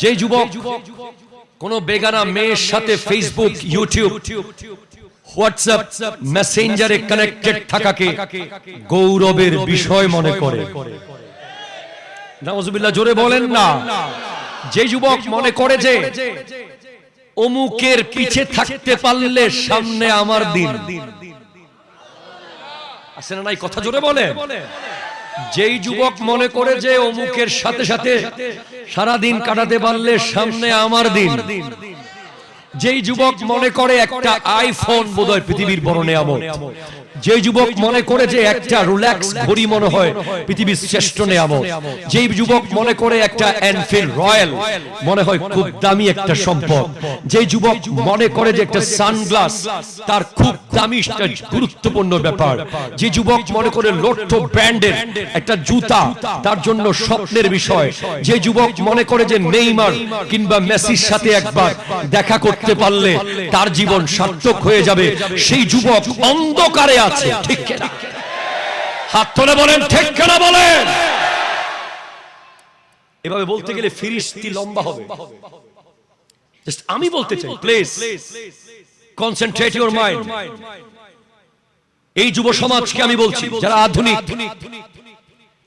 যে যুবক, কোন বেগানা মেয়ের সাথে ফেসবুক ইউটিউব হোয়াটসঅ্যাপ মেসেঞ্জারে কানেক্টেড থাকাকে গৌরবের বিষয় মনে করে। নাউজুবিল্লাহ, জোরে বলেন না। যে যুবক মনে করে যে অমুকের পিছে থাকতে পারলে সামনে আমার দিন। আসে না কথা জোরে বলে। যেই যুবক মনে করে যে অমুকের সাথে সাথে সারা দিন কাটাতে পারলে সামনে আমার দিন। যেই যুবক মনে করে একটা আইফোন বোধহয় পৃথিবীর বড় নেয়ামত যে যুবক মনে করে যে একটা রিল্যাক্স ঘড়ি মনে হয় পৃথিবীর শ্রেষ্ঠ নেয়ামত যেই যুবক মনে করে একটা এনফিল্ড রয়্যাল মনে হয় খুব দামি একটা সম্পদ যে যুবক মনে করে যে একটা সানগ্লাস তার খুব দামি একটা গুরুত্বপূর্ণ ব্যাপার যে যুবক মনে করে লোট্ট ব্র্যান্ডের একটা জুতা তার জন্য স্বপ্নের বিষয় যে যুবক মনে করে যে নেইমার কিংবা মেসির সাথে একবার দেখা করতে পারলে তার জীবন সার্থক হয়ে যাবে। সেই যুবক অন্ধকারে আছে। ঠিক কিনা। হাত তুলে বলেন ঠিক কেনা বলেন। এভাবে বলতে গেলে ফিরিস্তি লম্বা হবে। আমি বলতে চাই প্লিজ কনসেন্ট্রেট ইউর মাইন্ড এই যুব সমাজকে আমি বলছি যারা আধুনিক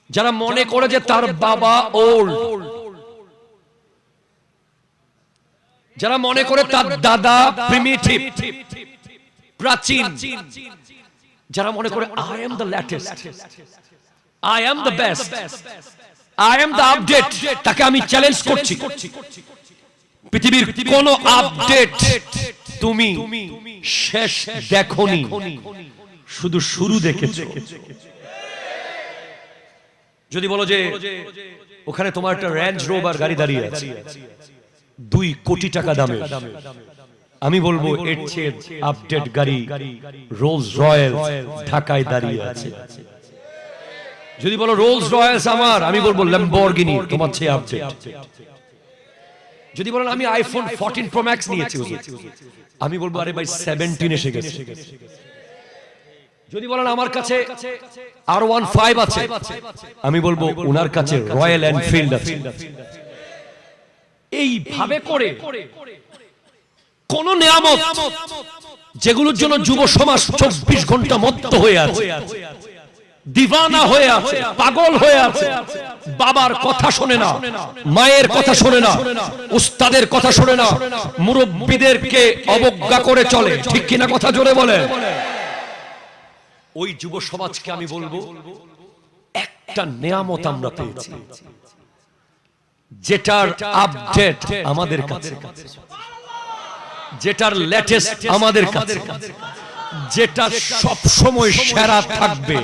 যারা মনে করে যে তার বাবা ওল্ড যারা মনে করে তার দাদা প্রিমিটিভ প্রাচীন যারা মনে করে I am the latest I am the best I am the update তাকে আমি চ্যালেঞ্জ করছি। পৃথিবীর কোন আপডেট তুমি শেষ দেখনি। শুধু শুরু দেখেছ। যদি বলো যে ওখানে তোমার একটা রেঞ্জ রোভার গাড়ি দাঁড়িয়ে আছে। দুই কোটি টাকা দামে। আমি বলব এর চেয়ে আপডেট গাড়ি রোলস রয়্যাল ঢাকায় দাঁড়িয়ে আছে। যদি বলো রোলস রয়্যালস আমার আমি বলব ল্যাম্বরগিনি তোমার চেয়ে আপডেট যদি বলেন আমি আইফোন 14 প্রো ম্যাক্স নিয়েছি আমি বলব আরে ভাই 17 এসে গেছে। যদি বলেন আমার কাছে আর ওয়ান ফাইভ আছে। আমি বলব ওনার কাছে রয়্যাল এনফিল্ড আছে। এইভাবে করে। কোন নিয়ামত যেগুলোর জন্য যুব সমাজ চব্বিশ ঘণ্টা মত্ত হয়ে আছে দিবানা হয়ে আছে পাগল হয়ে আছে বাবার কথা শোনে না মায়ের কথা শোনে না উস্তাদের কথা শোনে না মুরব্বীদেরকে অবজ্ঞা করে চলে ঠিক কিনা কথা জোরে বলে? ওই যুব সমাজকে আমি বলব একটা নেয়ামত আমরা পেয়েছি। যেটার আপডেট আমাদের কাছে। যেটার লেটেস্ট আমাদের কাছে। যেটা সব সময় সেরা থাকবে।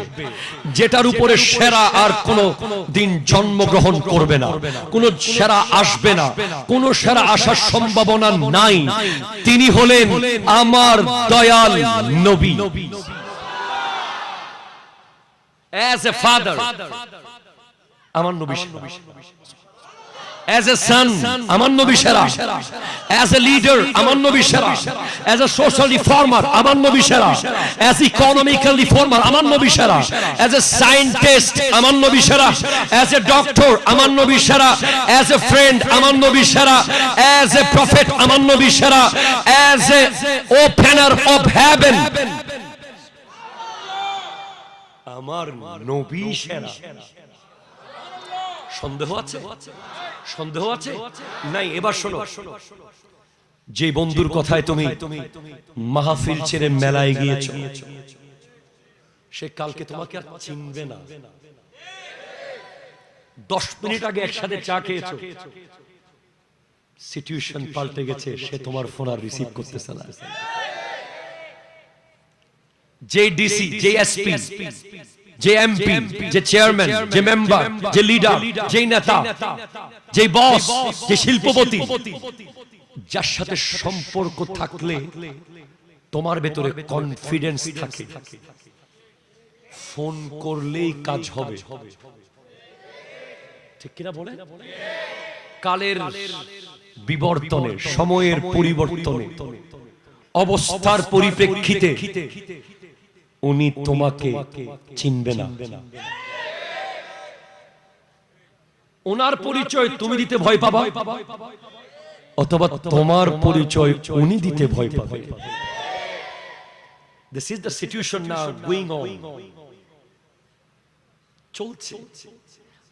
যেটার উপরে সেরা আর কোন দিন জন্মগ্রহণ করবে না। কোন সেরা আসবে না। কোন সেরা আসার সম্ভাবনা নাই। তিনি হলেন আমার দয়াল নবী। অ্যাজ এ ফাদার আমার নবী অ্যাজ এ সান আমার নবী সেরা অ্যাজ এ লিডার আমার নবী সেরা অ্যাজ এ সোশ্যাল রিফর্মার আমার নবী সেরা অ্যাজ ইকোনমিক্যাল রিফর্মার আমার নবী সেরা অ্যাজ এ সায়েন্টিস্ট আমার নবী সেরা অ্যাজ এ ডক্টর আমার নবী সেরা অ্যাজ এ ফ্রেন্ড আমার নবী সেরা অ্যাজ এ প্রফেট আমার নবী সেরা as a opener of heaven আমার নবী সেরা সন্দেহ আছে? সন্দেহ আছে? নাই, এবার শোনো। যে বন্ধুর কথায় তুমি মাহফিল ছেড়ে মেলায় গিয়েছো, সে কালকে তোমাকে আর চিনবে না। দশ মিনিট আগে একসাথে চা খেয়েছো। সিচুয়েশন পাল্টে গেছে, সে তোমার ফোন আর রিসিভ করতেছে না। যে ডিসি যে এসপি যে এমপি যে চেয়ারম্যান যে মেম্বার যে লিডার যে নেতা যে বস যে শিল্পপতি যার সাথে সম্পর্ক থাকলে তোমার ভেতরে কনফিডেন্স থাকে। ফোন করলেই কাজ হবে। ঠিক কিনা বলে? কালের বিবর্তনে সময়ের পরিবর্তনে অবস্থার পরিপ্রেক্ষিতে উনি তোমাকে চিনবে না। ওনার পরিচয় তুমি দিতে ভয় পাবা? অথবা তোমার পরিচয় উনি দিতে ভয় পাবে। This is the situation now going on চলছে।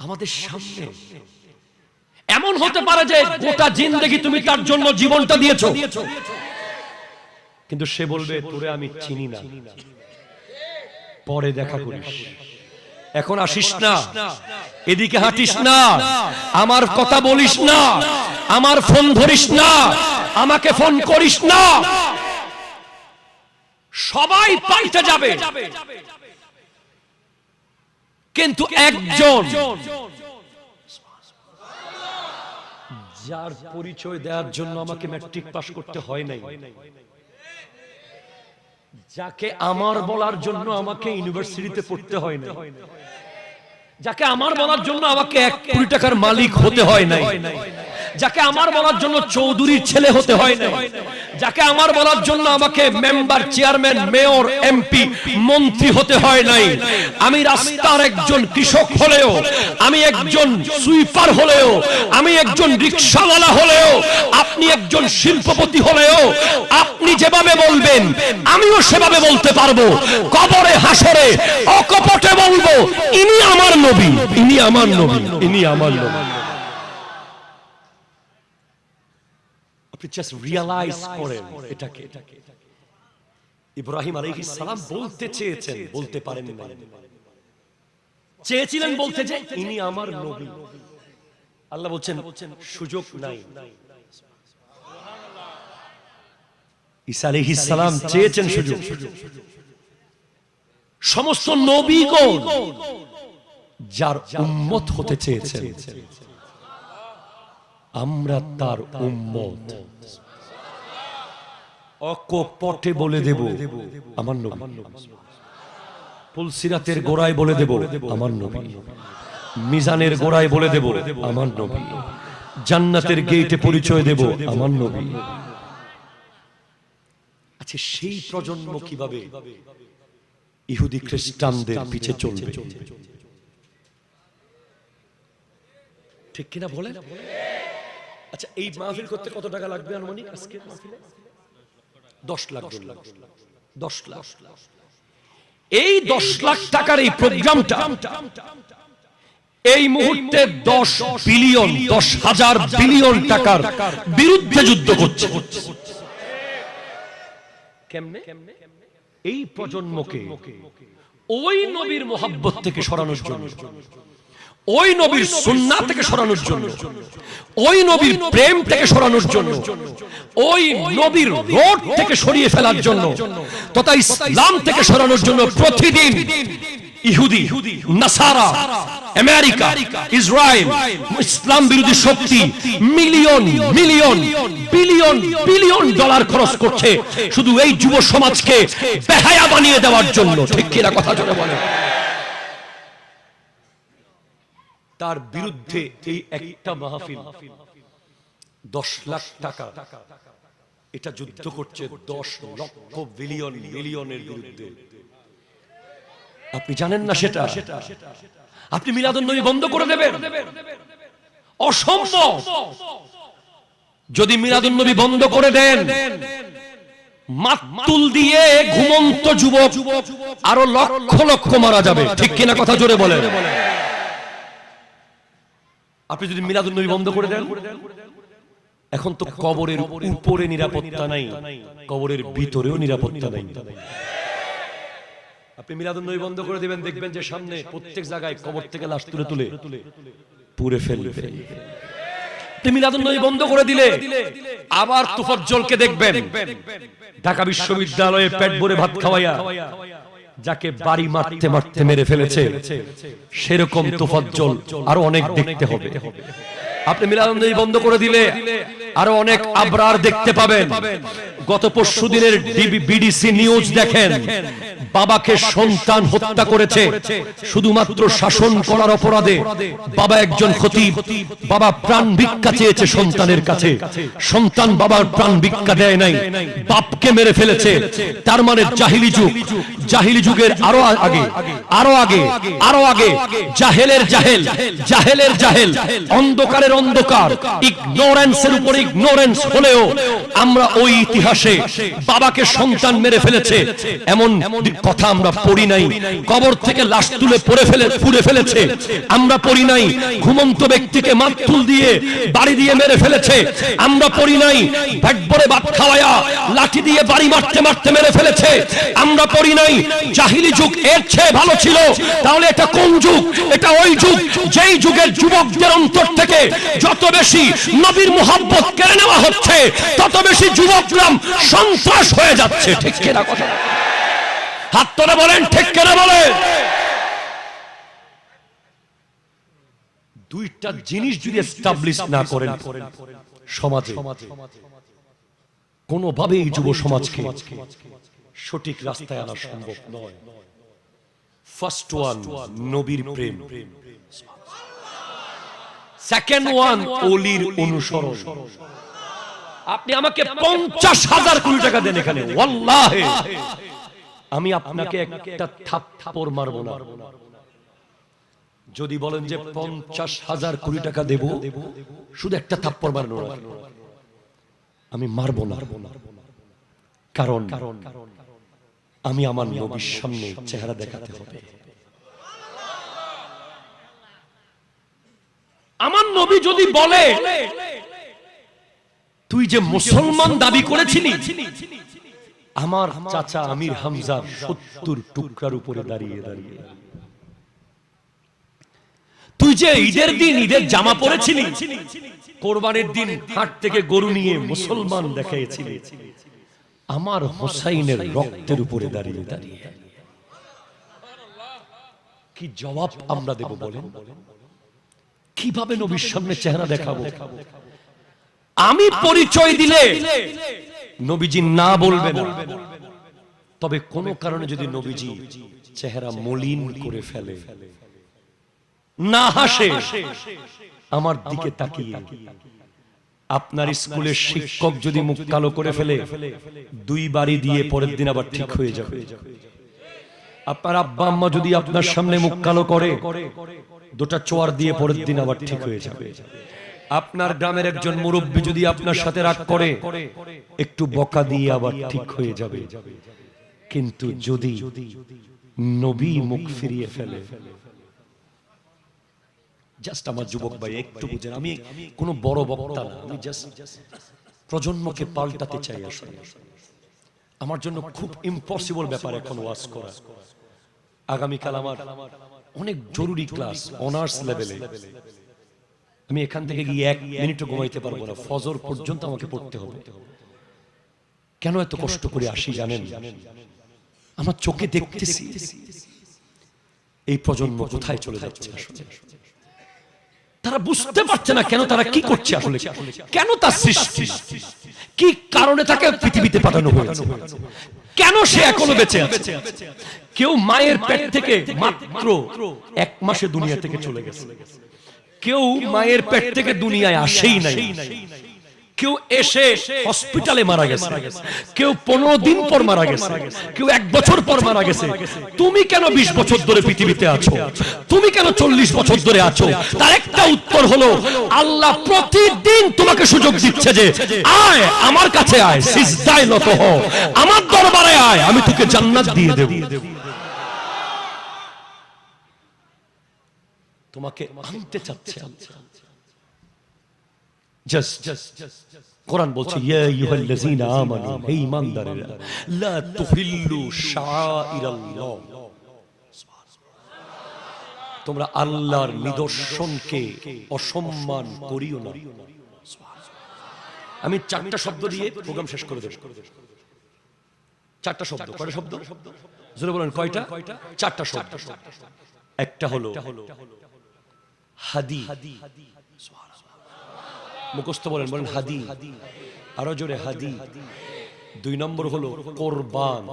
আমাদের সামনে। এমন হতে পারে যে গোটা জিন্দগি তুমি তার জন্য জীবনটা দিয়েছ। কিন্তু সে বলবে তোরে আমি চিনি না। পরে দেখা করিস। এখন আসিস না। এদিকে হাঁটিস না। আমার কথা বলিস না। আমার ফোন ধরিস না। আমাকে ফোন করিস না। সবাই পাল্টে যাবে। কিন্তু একজন যার পরিচয় দেওয়ার জন্য আমাকে ম্যাট্রিক পাস করতে হয় নাই। যাকে আমার বলার জন্য আমাকে ইউনিভার্সিটিতে পড়তে হয় না যাকে আমার বলার জন্য আমাকে এক কোটি টাকার মালিক হতে হয় নাই। যাকে আমার বলার জন্য চৌধুরীর ছেলে হতে হয় না যাকে আমার বলার জন্য আমাকে মেম্বার, চেয়ারম্যান, মেয়র, এমপি, মন্ত্রী হতে হয় নাই। আমি রাস্তার একজন কৃষক হলেও, আমি একজন সুইপার হলেও, আমি একজন রিক্সাওয়ালা হলেও, আপনি একজন শিল্পপতি হলেও, আপনি যেভাবে বলবেন, আমিও সেভাবে বলতে পারব। কবরে, হাসরে, অকপটে বলব, ইনি আমার নবী, ইনি আমার নবী, ইনি আমার নবী। আপনি জাস্ট রিয়ালাইজ করেন এটাকে। ইব্রাহিম আলাইহিস সালাম বলতে চেয়েছেন বলতে পারেন না চেয়েছিলেন বলতে যে ইনি আমার নবী। আল্লাহ বলছেন সুযোগ নাই। ঈসা আলাইহিস সালাম চেয়েছেন সুযোগ। সমস্ত নবীগণ যার উম্মত হতে চেয়েছেন। আমরা তার উম্মত। অকপটে বলে দেব। আমার নবী। পুলসিরাতের গোড়ায় বলে দেব। আমার নবী। মিজানের গোড়ায় বলে দেব। আমার নবী। জান্নাতের গেটে পরিচয় দেব। আমার নবী। আচ্ছা সেই প্রজন্ম কীভাবে ইহুদি খ্রিস্টানদের পিছে চলবে? ঠিক কিনা বলে আচ্ছা এই মাহফিল করতে কত টাকা লাগবে আনুমানিক আজকে দশ লাখ দশ লাখ এই দশ লাখ টাকার এই প্রোগ্রামটা এই মুহূর্তে দশ বিলিয়ন দশ হাজার বিলিয়ন টাকার বিরুদ্ধে যুদ্ধ করছে। কেমনে? এই প্রজন্মকে ওই নবীর মোহাব্বত থেকে সরানোর জন্য। ওই নবীর সুন্না থেকে সরানোর জন্য ওই নবীর প্রেম থেকে সরানোর জন্য ওই নবীর রোড থেকে সরিয়ে ফেলার জন্য তথা ইসলাম থেকে সরানোর জন্য প্রতিদিন ইহুদি নাসারা আমেরিকা ইসরায়েল ইসলাম বিরোধী শক্তি million million billion billion dollar খরচ করছে শুধু এই যুব সমাজকে বেহায়া বানিয়ে দেওয়ার জন্য ঠিক কিনা কথা জোরে বলে তার বিরুদ্ধে এই একটা মাহফিল। দশ লাখ টাকা। এটা যুদ্ধ করছে দশ লক্ষ বিলিয়ন মিলিয়নের বিরুদ্ধে। আপনি জানেন না সেটা? আপনি মিলাদুন নবী বন্ধ করে দেবেন? অসম্ভব! যদি মিলাদুন নবী বন্ধ করে দেন মাতুল দিয়ে ঘুমন্ত যুবক আরও লক্ষ লক্ষ মারা যাবে। ঠিক কিনা কথা জোরে বলেন। আপনি যদি মিলাদুল নবী বন্ধ করে দেন এখন তো কবরের উপরে নিরাপত্তা নাই কবরের ভিতরেও নিরাপত্তা নাই। আপনি মিলাদুল নবী বন্ধ করে দিবেন দেখবেন যে সামনে প্রত্যেক জায়গায় কবর থেকে লাশ তুলে তুলে পুরে ফেলবে। মিলাদুল নবী বন্ধ করে দিলে আবার তুফজ্জলকে দেখবেন। ঢাকা বিশ্ববিদ্যালয়ে পেট ভরে ভাত খাওয়াইয়া যাকে বাড়ি মারতে মারতে মেরে ফেলেছে সেরকম তোফাজ্জল আরও অনেক দেখতে হবে। আপনি মিলাদ বন্ধ করে দিলে আরও অনেক আবরার দেখতে পাবেন। গত পরশু দিনের বিডিসি নিউজ দেখেন। বাবাকে সন্তান হত্যা করেছে। শুধুমাত্র শাসন করার অপরাধে বাবা একজন খতিব। বাবা প্রাণ ভিক্ষা চেয়েছে সন্তানের কাছে। সন্তান বাবার প্রাণ ভিক্ষা দেয় নাই। বাপকে মেরে ফেলেছে। তার মানে জাহিলি যুগ। জাহিলি যুগের আরও আগে। আরও আগে। আরও আগে। জাহেলের জাহেল। জাহেলের জাহেল। অন্ধকারের অন্ধকার। ইগনোরেন্সের উপর ইগনোরেন্স হলেও আমরা ওই ইতিহাসে বাবাকে সন্তান মেরে ফেলেছে। এমন কথা আমরা পড়ি নাই। কবর থেকে লাশ তুলে পড়ে ফেলে পুড়ে ফেলেছে। আমরা পড়ি নাই ঘুমন্ত ব্যক্তিকে মাতুল দিয়ে বাড়ি দিয়ে মেরে ফেলেছে। আমরা পড়ি নাই ভেটবরে ভাত খাওয়ায়া লাঠি দিয়ে বাড়ি মারতে মারতে মেরে ফেলেছে। আমরা পড়ি নাই জাহিলি যুগ এর চেয়ে ভালো ছিল। তাহলে এটা কোন যুগ? এটা ওই যুগ। যেই যুগের যুবকদের অন্তর থেকে যত বেশি নবীর মোহাব্বত কেড়ে নেওয়া হচ্ছে। তত বেশি যুবকরা সন্ত্রাস হয়ে যাচ্ছে। ঠিক কিনা কথা? হাত তোলে বলেন, ঠিক কিনা বলেন দুইটা জিনিস যদি এস্টাবলিশ না করেন সমাজে, কোনোভাবেই যুব সমাজকে সঠিক রাস্তায় আনা সম্ভব নয়। ফার্স্ট ওয়ান নবীর প্রেম। সেকেন্ড ওয়ান অলির অনুসরণ। আপনি আমাকে পঞ্চাশ হাজার কোটি টাকা দেন এখানে। ওয়াল্লাহে। আমি আপনাকে একটা থাপ্পড় মারবো না। যদি বলেন যে পঞ্চাশ হাজার কোটি টাকা দেব শুধু একটা থাপ্পড় মারবো না। আমি মারবো না। কারণ আমি আমার নবীর সামনে চেহারা দেখাতে হবে। আমার নবী যদি বলে, তুই যে মুসলমান দাবি করেছিলি, আমার চাচা আমির হামজার সত্তর টুকরার উপরে দাঁড়িয়ে দাঁড়িয়ে। তুই যে ঈদের দিন ঈদের জামা পরেছিলি, কোরবানের দিন হাট থেকে গরু নিয়ে মুসলমান দেখাইছিলি, আমার হোসাইনের রক্তের উপরে দাঁড়িয়ে দাঁড়িয়ে। কি জবাব আমরা দেব বলেন? কীভাবে নবীর সামনে চেহারা দেখাবো আমি পরিচয় দিলে নবীজি না বলবে না। তবে কোন কারণে যদি নবীজি চেহারা মলিন করে ফেলে, না হাসে, আমার দিকে তাকিয়ে আপনার স্কুলের শিক্ষক যদি মুখ কালো করে ফেলে, দুই বাড়ি দিয়ে পরের দিন আবার ঠিক হয়ে যাবে। আপনার আব্বা আম্মা যদি আপনার সামনে মুখ কালো করে দুটা চোয়ার দিয়ে পরের দিন আবার ঠিক হয়ে যাবে। আপনার গ্রামের একজন মুরব্বী যদি আপনার সাথে রাগ করে, একটু বকা দিয়ে আবার ঠিক হয়ে যাবে। কিন্তু যদি নবী মুখ ফিরিয়ে ফেলে জাস্ট আমার যুবক ভাই, একটু বুঝেন, আমি কোনো বড় বক্তা না, আমি জাস্ট প্রজন্মকে পাল্টাতে চাই আসলে। আমার জন্য খুব ইম্পসিবল ব্যাপার এখন ওয়াজ করা। আগামীকাল আমার অনেক জরুরি ক্লাস অনার্স লেভেলে আমি এখান থেকে গিয়ে এক মিনিটও ঘুমাইতে পারব না, ফজর পর্যন্ত আমাকে পড়তে হবে। কেন এত কষ্ট করে আসি জানেন? আমার চোখে দেখতেছি। এই প্রজন্ম কোথায় চলে যাচ্ছে তারা বুঝতে পারছে না কেন তারা কি করছে আসলে? কেন তার সৃষ্টি? কি কারণে তাকে পৃথিবীতে পাঠানো হয়েছে? কেন সে এখনও বেঁচে আছে? কেউ মায়ের পেট থেকে মাত্র এক মাসে দুনিয়া থেকে চলে গেছে। কেউ মায়ের পেট থেকে দুনিয়ায় আসেই নাই। কেউ এসে হসপিটালে মারা গেছে, কেউ পনেরো দিন পর মারা গেছে, কেউ এক বছর পর মারা গেছে। তুমি কেন বিশ বছর ধরে পৃথিবীতে আছো? তুমি কেন চল্লিশ বছর ধরে আছো? তার একটা উত্তর হলো, আল্লাহ প্রতিদিন তোমাকে সুযোগ দিচ্ছে যে, আয়, আমার কাছে আয়, সিজদায় নত হ। আমার দরবারে আয়, আমি তোকে জান্নাত দিয়ে দেব। তোমাকে আনতে চাচ্ছে জাস্ট কোরআন বলছে ইয়া আইয়ুহাল্লাযীনা আমানু হে ঈমানদারেরা লা তুহিল্লু শাআইরাল্লাহ তোমরা আল্লাহর নিদর্শনকে অসম্মান করিও না। আমি চারটা শব্দ দিয়ে প্রোগ্রাম শেষ করে দেব। চারটা শব্দ কয়টা শব্দ? জোরে বলেন কয়টা? চারটা শব্দ। একটা হলো হাদি মুখস্থ বলেন বলেন হাদি। আরও জোরে হাদি। দুই নম্বর হলো কোরবান।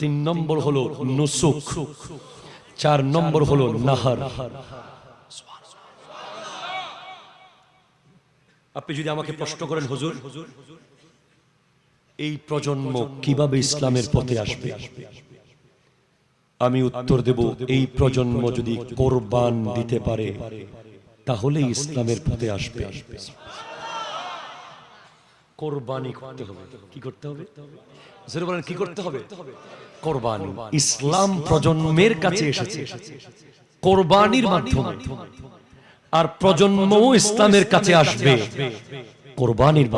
তিন নম্বর হলো নুসুক চার নম্বর হলো নাহার। আপনি যদি আমাকে প্রশ্ন করেন, হুজুর, এই প্রজন্ম কীভাবে ইসলামের পথে আসবে? আমি উত্তর দেব, এই প্রজন্ম যদি কোরবান দিতে পারে তাহলে ইসলামের পথে আসবে। কোরবানি করতে হবে। কি করতে হবে? বলেন, কি করতে হবে? কোরবানি। ইসলাম প্রজন্মের কাছে এসেছে। কোরবানির মাধ্যমে। আর প্রজন্মও ইসলামের কাছে আসবে। কোরবানির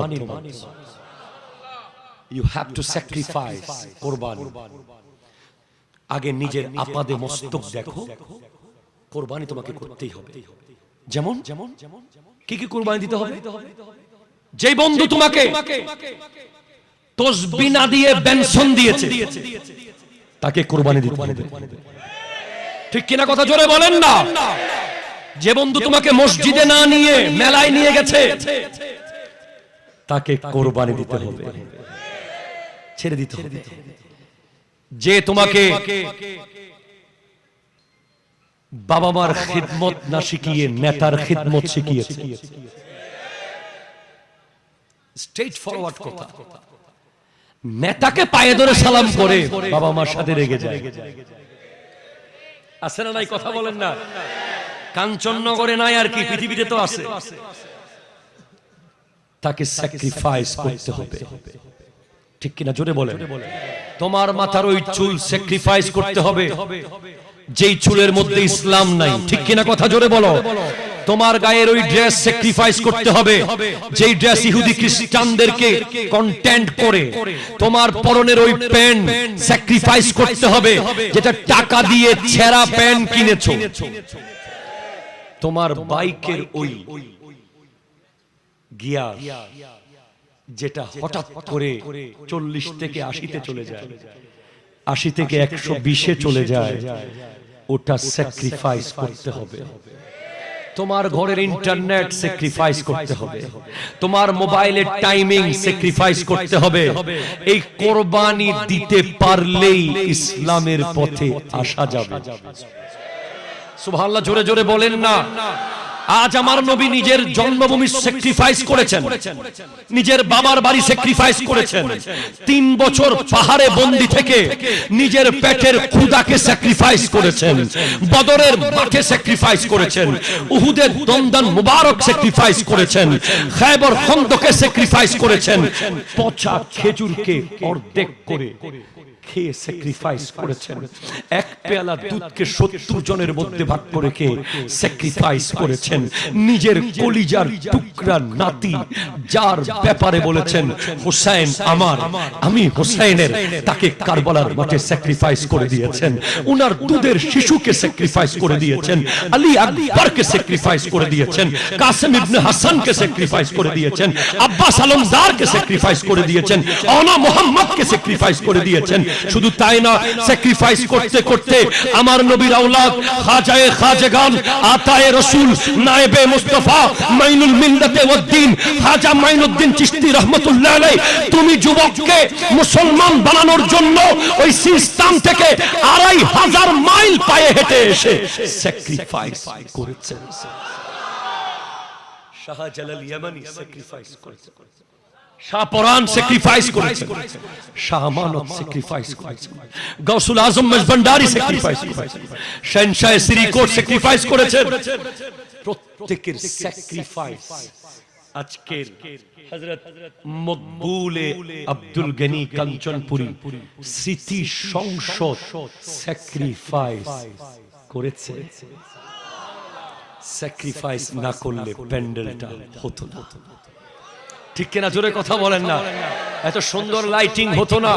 ইউ হ্যাভ টু স্যাক্রিফাইস কোরবানি। আগে নিজের আপাদে মস্তক দেখো। কোরবানি তোমাকে করতেই হবে। যেমন? যেমন? কি কি কোরবানি দিতে হবে? যে বন্ধু তোমাকে তসবি না দিয়ে বেনশন দিয়েছে তাকে কোরবানি দিতে হবে। ঠিক কিনা কথা জোরে বলেন না। যে বন্ধু তোমাকে মসজিদে না নিয়ে মেলায় নিয়ে গেছে তাকে কোরবানি দিতে হবে। ছেড়ে দিতে হবে। যে তোমাকে বাবা মার খিদমত না শিখিয়ে, নেতার খিদমত শিখিয়েছে। স্ট্রেট ফরওয়ার্ড কথা। নেতাকে পায়ে ধরে সালাম করে বাবা মার সাথে রেগে যায়। আছে না নাই? কথা বলেন না। কাঞ্চননগরে নাই আর কি, পৃথিবীতে তো আছে। তাকে স্যাক্রিফাইস করতে হবে। ঠিক কিনা? জোরে বলে তোমার মাথার ওই চুল স্যাক্রিফাইস করতে হবে। যেই চুলের মধ্যে ইসলাম নাই ঠিক কিনা কথা জোরে বলো? তোমার গায়ের ওই ড্রেস স্যাক্রিফাইস করতে হবে যেই ড্রেস ইহুদি খ্রিস্টানদেরকে কন্টেন্ট করে তোমার পরনের ওই প্যান্ট স্যাক্রিফাইস করতে হবে যেটা টাকা দিয়ে ছেঁড়া প্যান্ট কিনেছো। তোমার বাইকের ওই গিয়ার যেটা হঠাৎ করে চল্লিশ থেকে আশিতে চলে যায় আশি থেকে একশো বিশে চলে যায় ওটা স্যাক্রিফাইস করতে হবে। তোমার ঘরের ইন্টারনেট স্যাক্রিফাইস করতে হবে। তোমার মোবাইলের টাইমিং স্যাক্রিফাইস করতে হবে। এই কোরবানি দিতে পারলেই ইসলামের পথে আসা যাবে। সুবহানাল্লাহ, জোরে জোরে বলেন না। আজ আমার নবী নিজের জন্মভূমি স্যাক্রিফাইস করেছেন। নিজের বাবার বাড়ি স্যাক্রিফাইস করেছেন। তিন বছর পাহাড়ে বন্দি থেকে নিজের পেটের ক্ষুদাকে স্যাক্রিফাইস করেছেন। বদরের মাঠে স্যাক্রিফাইস করেছেন। উহুদের দমদান মুবারক স্যাক্রিফাইস করেছেন। খায়বর খন্দকে স্যাক্রিফাইস করেছেন। পচা খেজুরকে অর্ধেক করে খেয়ে স্যাক্রিফাইস করেছেন এক পেয়ালা দুধকে সত্তর জনের মধ্যে ভাগ করে খেয়ে স্যাক্রিফাইস করেছেন নিজের কলিজার টুকরা নাতি যার ব্যাপারে বলেছেন হোসাইন আমার আমি হোসাইনের তাকে কারবালার মাঠে স্যাক্রিফাইস করে দিয়েছেন উনার দুধের শিশুকে স্যাক্রিফাইস করে দিয়েছেন আলী আকবরকে স্যাক্রিফাইস করে দিয়েছেন কাসেম ইবনে হাসানকে স্যাক্রিফাইস করে দিয়েছেন আব্বাস আলমদারকে স্যাক্রিফাইস করে দিয়েছেন অনা মোহাম্মদকে স্যাক্রিফাইস করে দিয়েছেন শুধু তাই না স্যাক্রিফাইস করতে করতে আমার নবীর আওলাদ খাজায়ে খাজগান, আতায়ে রাসূল, নায়েবে মুস্তাফা মাইনুল মিল্লাতে ওয়াদ্দিন, খাজা মাইনুদ্দিন চিশতি রহমাতুল্লাহ আলাইহি, তুমি যুবককে মুসলমান বানানোর জন্য ওই সিস্টেম থেকে আড়াই হাজার মাইল পায়ে হেঁটে এসে স্যাক্রিফাইস করেছেন শাহজালাল ইয়ামানি স্যাক্রিফাইস করেছেন শাহপরান স্যাক্রিফাইস করেছেন শাহ স্যাক্রিফাইস করেছেন গৌসুল আজম মজবন্ডারি স্যাক্রিফাইস করেছেন শাহনশাহ শ্রীকোট স্যাক্রিফাইস করেছেন প্রত্যেকের স্যাক্রিফাইস আজকের হযরত মকবুলে আব্দুল গনি কাঞ্চনপুরি স্মৃতি সংসদ স্যাক্রিফাইস করেছে। স্যাক্রিফাইস না করলে প্যান্ডেলটা হতো না। ঠিক কিনা জোরে কথা বলেন না। এত সুন্দর লাইটিং হতো না।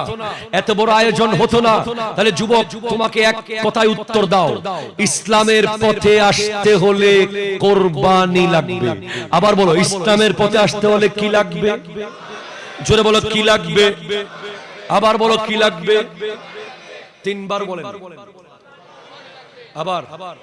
এত বড় আয়োজন হতো না। তাহলে যুবক তোমাকে এক কথায় উত্তর দাও। ইসলামের পথে আসতে হলে কোরবানি লাগবে। আবার বলো ইসলামের পথে আসতে হলে কি লাগবে? জোরে বলো কি লাগবে? আবার বলো কি লাগবে? তিনবার বলেন। আবার।